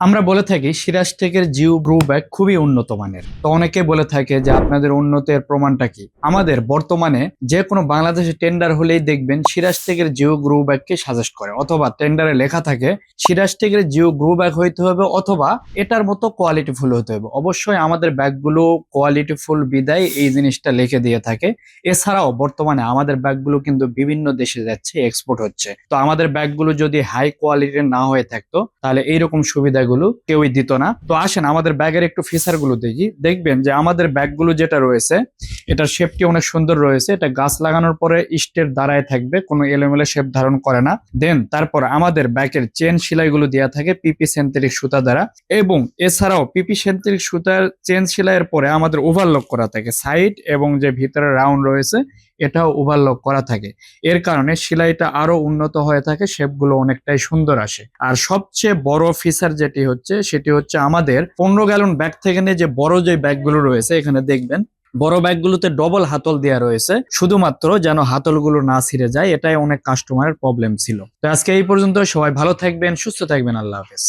আমরা বলে থাকি সিরাজ টেকের জিও ব্রু ব্যাগ খুবই উন্নত মানের। তো অনেকে বলে থাকে যে আপনাদের উন্নতের প্রমাণটা কি? আমাদের বর্তমানে যে কোনো বাংলাদেশে টেন্ডার হলেই দেখবেন সিরাজ টেকের জিও গ্রু ব্যাগকে সাজেস্ট করে, অথবা টেন্ডারে লেখা থাকে সিরাজ টেকের জিও গ্রু ব্যাগ হইতে হবে অথবা এটার মতো কোয়ালিটি ফুল হতে হবে। অবশ্যই আমাদের ব্যাগগুলো কোয়ালিটি ফুল বিদায় এই জিনিসটা লিখে দিয়ে থাকে। এছাড়াও বর্তমানে আমাদের ব্যাগগুলো কিন্তু বিভিন্ন দেশে যাচ্ছে এক্সপোর্ট হচ্ছে। তো আমাদের ব্যাগগুলো যদি হাই কোয়ালিটির না হয়ে থাকতো, তাহলে এইরকম সুবিধাগুলো কেউই দিত না। তো আসেন আমাদের ব্যাগের একটু ফিচারগুলো দেখি। দেখবেন যে আমাদের ব্যাগগুলো যেটা রয়েছে, এটার শেপটি অনেক সুন্দর রয়েছে। এটা গাছ লাগানোর পরে স্টের দাঁড়ায় থাকবে, কোনো এলোমেলো শেপ ধারণ করে না। দেন তারপর আমাদের ব্যাগের চেন সেলাইগুলো দেওয়া থাকে পিপি সেন্থেটিক সুতা দ্বারা। এবং এছাড়াও পিপি সেন্থেটিক সুতার চেন সেলাইয়ের পরে আমাদের ওভারলক করা থাকে। সাইড এবং যে ভিতরে রাউন্ড রয়েছে এটাও ওভারলক করা থাকে। এর কারণে সেলাইটা আরও উন্নত হয়ে থাকে শেপগুলো অনেকটাই সুন্দর আসে। আর সবচেয়ে বড় ফিচার যেটি হচ্ছে, সেটি হচ্ছে আমাদের পনেরো গ্যালন ব্যাগ থেকে নিয়ে যে বড় যে ব্যাগগুলো রয়েছে, এখানে দেখবেন, বড় ব্যাগগুলোতে ডবল হাতল দেওয়া রয়েছে, শুধুমাত্র যেন হাতলগুলো না ছিঁড়ে যায়, এটাই অনেক কাস্টমারের প্রবলেম ছিল। তো আজকে এই পর্যন্ত সবাই ভালো থাকবেন, সুস্থ থাকবেন, আল্লাহ হাফেজ।